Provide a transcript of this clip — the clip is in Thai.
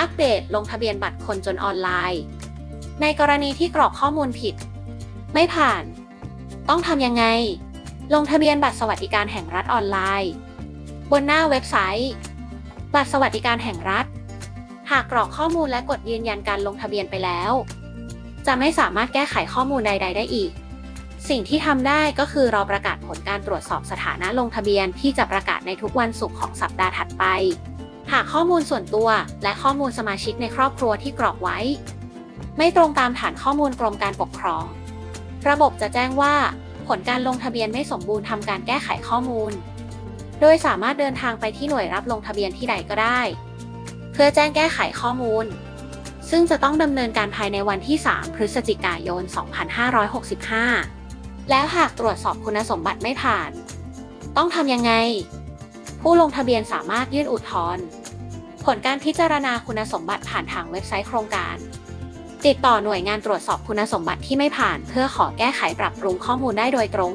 อัปเดตลงทะเบียนบัตรคนจนออนไลน์ ในกรณีที่กรอกข้อมูลผิด ไม่ผ่าน ต้องทำยังไง ลงทะเบียนบัตรสวัสดิการแห่งรัฐออนไลน์ บนหน้าเว็บไซต์ บัตรสวัสดิการแห่งรัฐ หากกรอกข้อมูลและกดยืนยันการลงทะเบียนไปแล้ว จะไม่สามารถแก้ไขข้อมูลใด ๆ ได้อีก สิ่งที่ทำได้ก็คือรอประกาศผลการตรวจสอบสถานะลงทะเบียนที่จะประกาศในทุกวันศุกร์ของสัปดาห์ถัดไป หากข้อมูลส่วนตัว และข้อมูลสมาชิกในครอบครัวที่กรอกไว้ ไม่ตรงตามฐานข้อมูลกรมการปกครอง ระบบจะแจ้งว่า ผลการลงทะเบียนไม่สมบูรณ์ทำการแก้ไขข้อมูล โดยสามารถเดินทางไปที่หน่วยรับลงทะเบียนที่ใดก็ได้ เพื่อแจ้งแก้ไขข้อมูล ซึ่งจะต้องดำเนินการภายในวันที่ 3 พฤศจิกายน 2565 แล้วหากตรวจสอบคุณสมบัติไม่ผ่าน ต้องทำยังไงผู้ลงทะเบียนสามารถยื่นอุทธรณ์ ผลการพิจารณาคุณสมบัติผ่านทางเว็บไซต์โครงการ ติดต่อหน่วยงานตรวจสอบคุณสมบัติที่ไม่ผ่าน เพื่อขอแก้ไขปรับปรุงข้อมูลได้โดยตรง